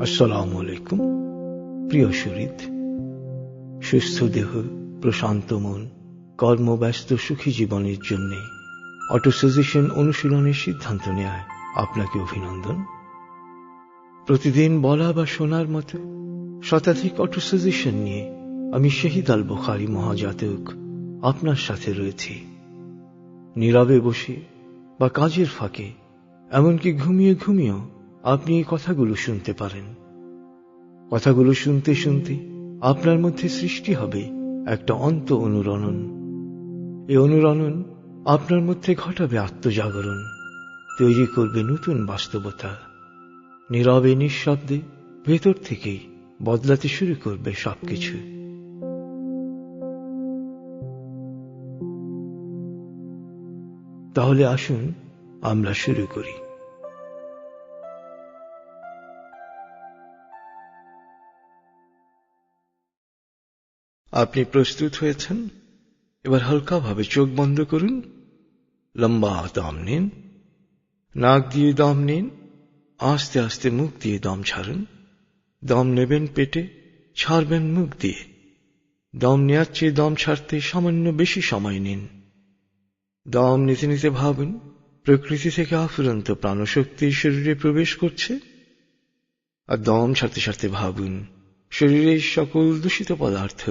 আসসালামু আলাইকুম। প্রিয় শরীদ সুস্থ দেহ, প্রশান্ত মন, কর্মব্যস্ত সুখী জীবনের জন্য অটোসাজেশন অনুশীলনের সিদ্ধান্ত নেয় আপনাকে অভিনন্দন। প্রতিদিন বলা বা শোনার মতো শতাধিক অটোসাজেশন নিয়ে আমি শহীদ আল বুখারি মহাজাতক আপনার সাথে রয়েছি। নীরবে বসে বা কাজের ফাঁকে এমনকি ঘুমিয়ে ঘুমিয়েও আপনি এই কথাগুলো শুনতে পারেন। কথাগুলো শুনতে শুনতে আপনার মধ্যে সৃষ্টি হবে একটা অন্ত অনুরণন। এই অনুরণন আপনার মধ্যে ঘটাবে আত্মজাগরণ, তৈরি করবে নতুন বাস্তবতা। নীরবে, নিঃশব্দে ভেতর থেকেই বদলাতে শুরু করবে সবকিছু। তাহলে আসুন আমরা শুরু করি। আপনি প্রস্তুত হয়েছেন? এবার হালকাভাবে চোখ বন্ধ করুন। লম্বা দম নিন। নাক দিয়ে দম নিন। আস্তে আস্তে মুখ দিয়ে দম ছাড়ুন। দম নেবেন পেটে, ছাড়বেন মুখ দিয়ে। দম নেওয়ার চেয়ে দম ছাড়তে সামান্য বেশি সময় নিন। দম নিতে নিতে ভাবুন, প্রকৃতি থেকে আফুরন্ত প্রাণশক্তি শরীরে প্রবেশ করছে। আর দম ছাড়তে ছাড়তে ভাবুন, শরীরের সকল দূষিত পদার্থ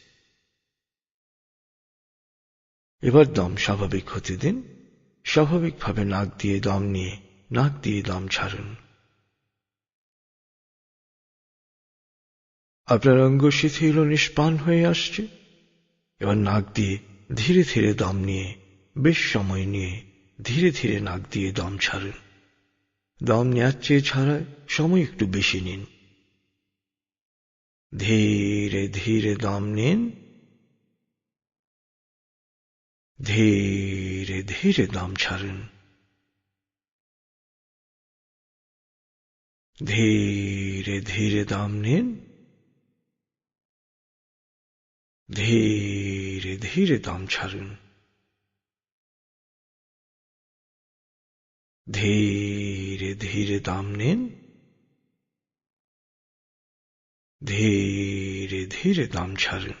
এবার দম স্বাভাবিক হতে দিন। স্বাভাবিকভাবে নাক দিয়ে দম নিয়ে নাক দিয়ে দম ছাড়ুন। আপনার অঙ্গ শিথিল নিষ্পান হয়ে আসছে। এবার নাক দিয়ে ধীরে ধীরে দম নিয়ে, বেশ সময় নিয়ে ধীরে ধীরে নাক দিয়ে দম ছাড়ুন। দম নেওয়ার চেয়ে ছাড়ায় সময় একটু বেশি নিন। ধীরে ধীরে দম নিন। ধীরে ধীরে দম ছাড়ুন। ধীরে ধীরে দম নিন। ধীরে ধীরে দম ছাড়ুন। ধীরে ধীরে দম নিন। ধীরে ধীরে দম ছাড়ুন।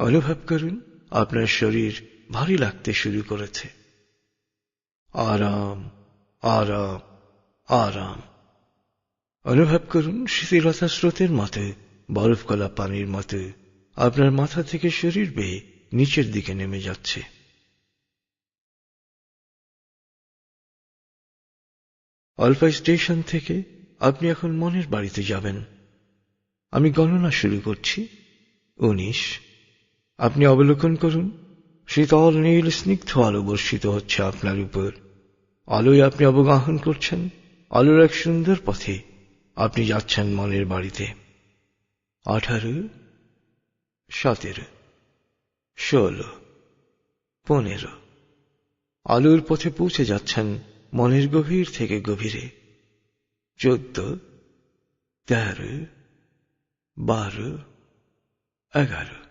অনুভব করুন, আপনার শরীর ভারী লাগতে শুরু করেছে। আরাম আরাম আরাম। অনুভব করুন, শিথিলতা স্রোতের মতে বরফ গলা পানির মতে, আপনার মাথা থেকে শরীর বেয়ে নিচের দিকে নেমে যাচ্ছে। অল্পা স্টেশন থেকে আপনি এখন মনের বাড়িতে যাবেন। আমি গণনা শুরু করছি। উনিশ আপনি অবলোকন করুন। শীতল নীল স্নিগ্ধ আলো বর্ষিত হচ্ছে আপনার উপর। আলোয় আপনি অবগাহন করছেন। আলোর এক সুন্দর পথে আপনি যাচ্ছেন মনের বাড়িতে। আঠারো, সতেরো, ষোলো, পনেরো। আলোর পথে পৌঁছে যাচ্ছেন মনের গভীর থেকে গভীরে। চোদ্দ, তেরো, বারো, এগারো।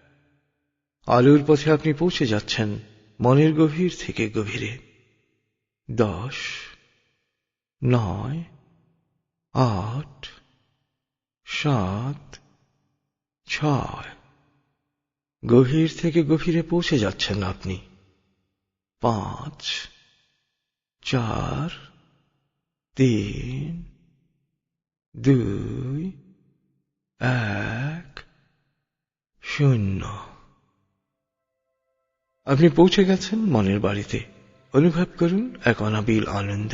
আলোর পথে আপনি পৌঁছে যাচ্ছেন, মনের গভীর থেকে গভীরে। দশ, নয়, আট, সাত, ছয়। গভীর থেকে গভীরে পৌঁছে যাচ্ছেন আপনি। পাঁচ, চার, তিন, দুই, এক, শূন্য। আপনি পৌঁছে গেছেন মনের বাড়িতে। অনুভব করুন এক অনাবিল আনন্দ।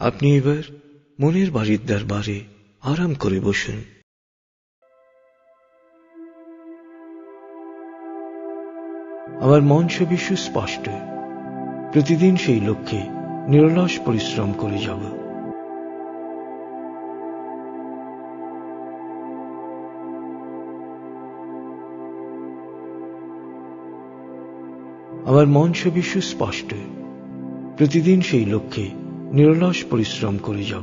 আপনি এবার মনের বাড়ির দরবারে আরাম করে বসুন। আমার মন ছবি সুস্পষ্ট প্রতিদিন সেই লক্ষ্যে নিরলস পরিশ্রম করে যাব। আমার মন ছবি সুস্পষ্ট প্রতিদিন সেই লক্ষ্যে নিরলস পরিশ্রম করে যাব।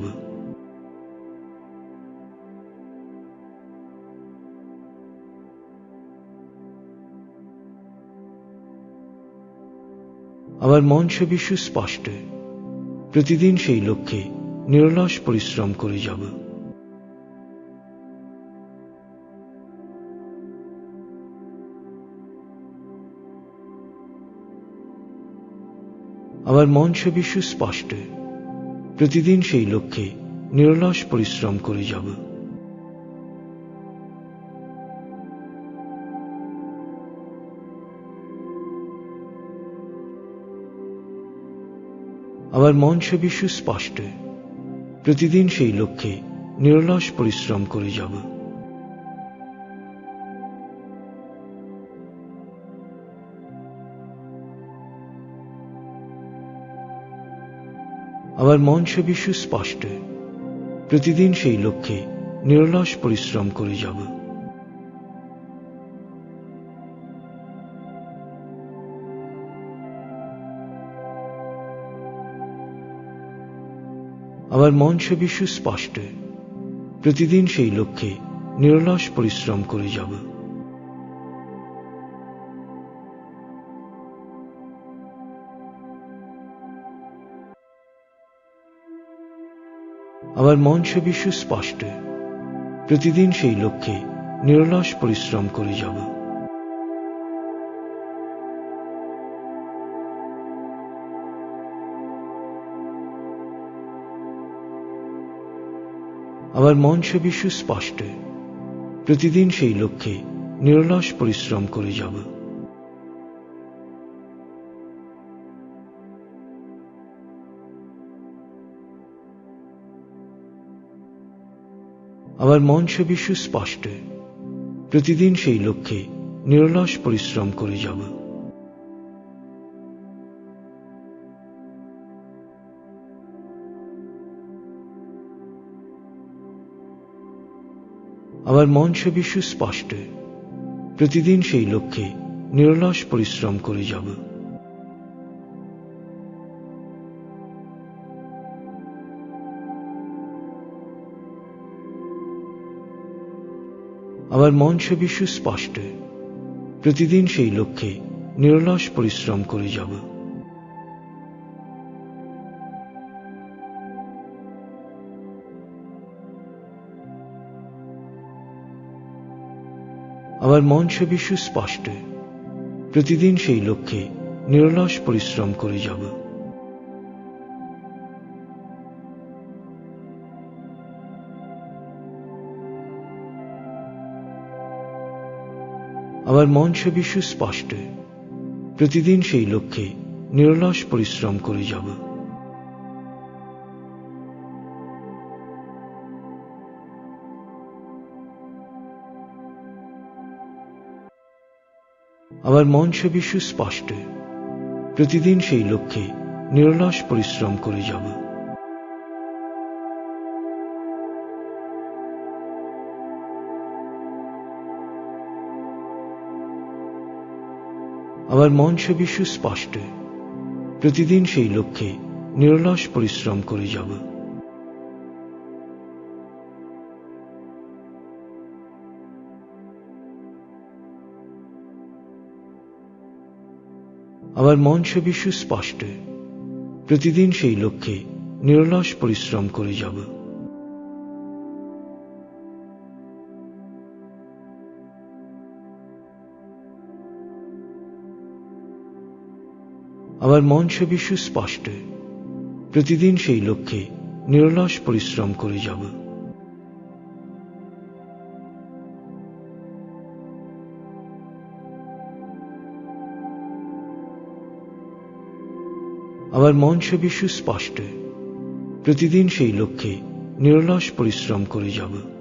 আমার মন ছবি সুস্পষ্ট। প্রতিদিন সেই লক্ষ্যে নিরলস পরিশ্রম করে যাব। আমার মন ছবি সুস্পষ্ট। প্রতিদিন সেই লক্ষ্যে নিরলস পরিশ্রম করে যাব। আমার মন ছবি সুস্পষ্ট প্রতিদিন সেই লক্ষ্যে নিরলস পরিশ্রম করে যাব। আমার মন ছবি সুস্পষ্ট। প্রতিদিন সেই লক্ষ্যে নিরলস পরিশ্রম করে যাব। আমার মন ছবি সুস্পষ্ট। প্রতিদিন সেই লক্ষ্যে নিরলস পরিশ্রম করে যাব। আমার মন ছবি সুস্পষ্ট। প্রতিদিন সেই লক্ষ্যে নিরলস পরিশ্রম করে যাব। আমার মন ছবি সুস্পষ্ট। প্রতিদিন সেই লক্ষ্যে নিরলস পরিশ্রম করে যাব। আমার মন ছবি সুস্পষ্ট। প্রতিদিন সেই লক্ষ্যে নিরলস পরিশ্রম করে যাব। আমার মন ছবি সুস্পষ্ট। প্রতিদিন সেই লক্ষ্যে নিরলস পরিশ্রম করে যাব। আমার মন ছবি সুস্পষ্ট। প্রতিদিন সেই লক্ষ্যে নিরলস পরিশ্রম করে যাব। আমার মন ছবি সুস্পষ্ট। প্রতিদিন সেই লক্ষ্যে নিরলস পরিশ্রম করে যাব। আমার মন ছবি সুস্পষ্ট। প্রতিদিন সেই লক্ষ্যে নিরলস পরিশ্রম করে যাব। আমার মন ছবি সুস্পষ্ট। প্রতিদিন সেই লক্ষ্যে নিরলস পরিশ্রম করে যাব। আমার মন ছবি সুস্পষ্ট। প্রতিদিন সেই লক্ষ্যে নিরলস পরিশ্রম করে যাব। আমার মন ছবি সুস্পষ্ট। প্রতিদিন সেই লক্ষ্যে নিরলস পরিশ্রম করে যাব। আমার মন ছবি সুস্পষ্ট। প্রতিদিন সেই লক্ষ্যে নিরলস পরিশ্রম করে যাব। আমার মন ছবি সুস্পষ্ট। প্রতিদিন সেই লক্ষ্যে নিরলস পরিশ্রম করে যাব।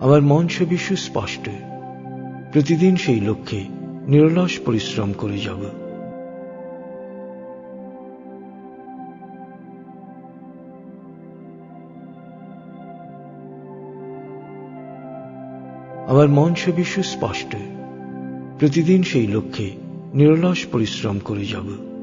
আমার মন ছবি সুস্পষ্ট। প্রতিদিন সেই লক্ষ্যে নিরলস পরিশ্রম করে যাব। আমার মন ছবি সুস্পষ্ট। প্রতিদিন সেই লক্ষ্যে নিরলস পরিশ্রম করে যাব।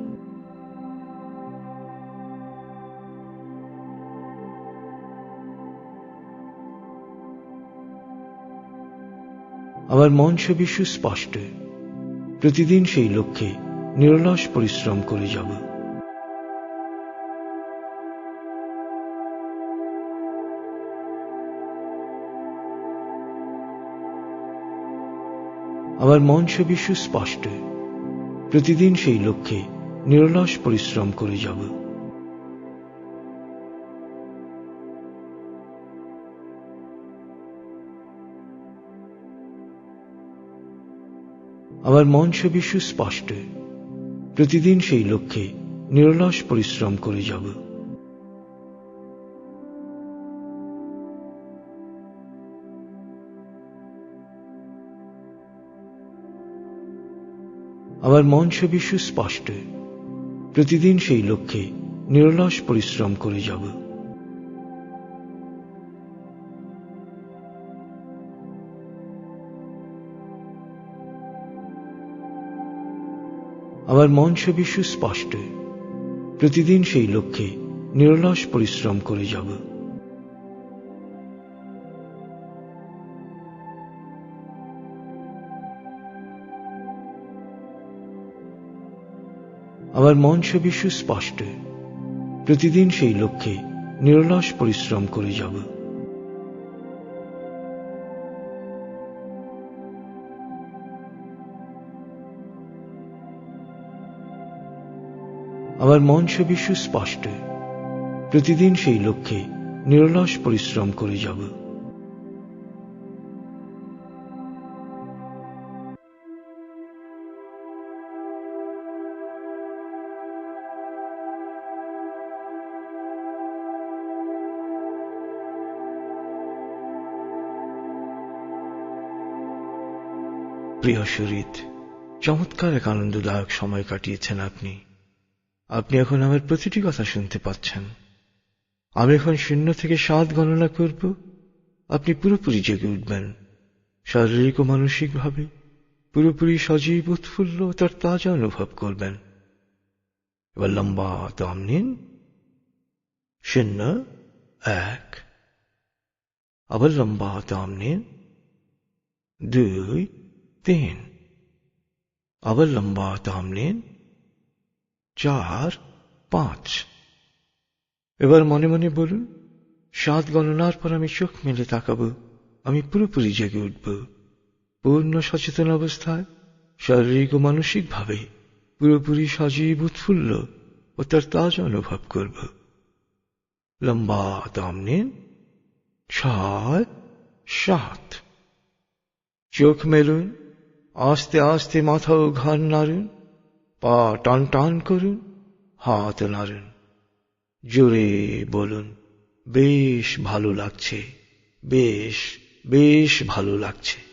আমার মন ছবি সুস্পষ্ট। প্রতিদিন সেই লক্ষ্যে নিরলস পরিশ্রম করে যাব। আমার মন ছবি সুস্পষ্ট। প্রতিদিন সেই লক্ষ্যে নিরলস পরিশ্রম করে যাব। আমার মন ছবি সুস্পষ্ট প্রতিদিন সেই লক্ষ্যে নিরলস পরিশ্রম করে যাব। আমার মন ছবি সুস্পষ্ট প্রতিদিন সেই লক্ষ্যে নিরলস পরিশ্রম করে যাব। আমার মন ছবি সুস্পষ্ট। প্রতিদিন সেই লক্ষ্যে নিরলস পরিশ্রম করে যাব। আমার মন ছবি সুস্পষ্ট। প্রতিদিন সেই লক্ষ্যে নিরলস পরিশ্রম করে যাব। আমার মন ছবি সুস্পষ্ট প্রতিদিন সেই লক্ষ্যে নিরলস পরিশ্রম করে যাব। প্রিয় শরীর, চমৎকার এক আনন্দদায়ক সময় কাটিয়েছেন আপনি। আপনি এখন আমার প্রতিটি কথা শুনতে পাচ্ছেন। আমি এখন শূন্য থেকে সাত গণনা করব। আপনি পুরোপুরি জেগে উঠবেন। শারীরিক ও মানসিকভাবে পুরোপুরি সজীব, উৎফুল্ল তার তাজা অনুভব করবেন। এবার লম্বা দম নিন। শূন্য, এক। আবার লম্বা দম নিন। দুই, তিন। আবার লম্বা দম নিন। চার, পাঁচ। এবার মনে মনে বলুন, সাত গণনার পর আমি চোখ মেলে তাকাবো, আমি পুরোপুরি জেগে উঠব। পূর্ণ সচেতন অবস্থায়, শারীরিক ও মানসিকভাবে পুরোপুরি সজীব, উৎফুল্ল ও তার তাজ অনুভব করব। লম্বা দম নিন। ছয়, সাত। চোখ মেলুন, আস্তে আস্তে মাথা ও ঘাড় নাড়ুন। পা টান টান করুন, হাত নাড়ুন। জোরে বলুন, বেশ ভালো লাগছে, বেশ বেশ ভালো লাগছে।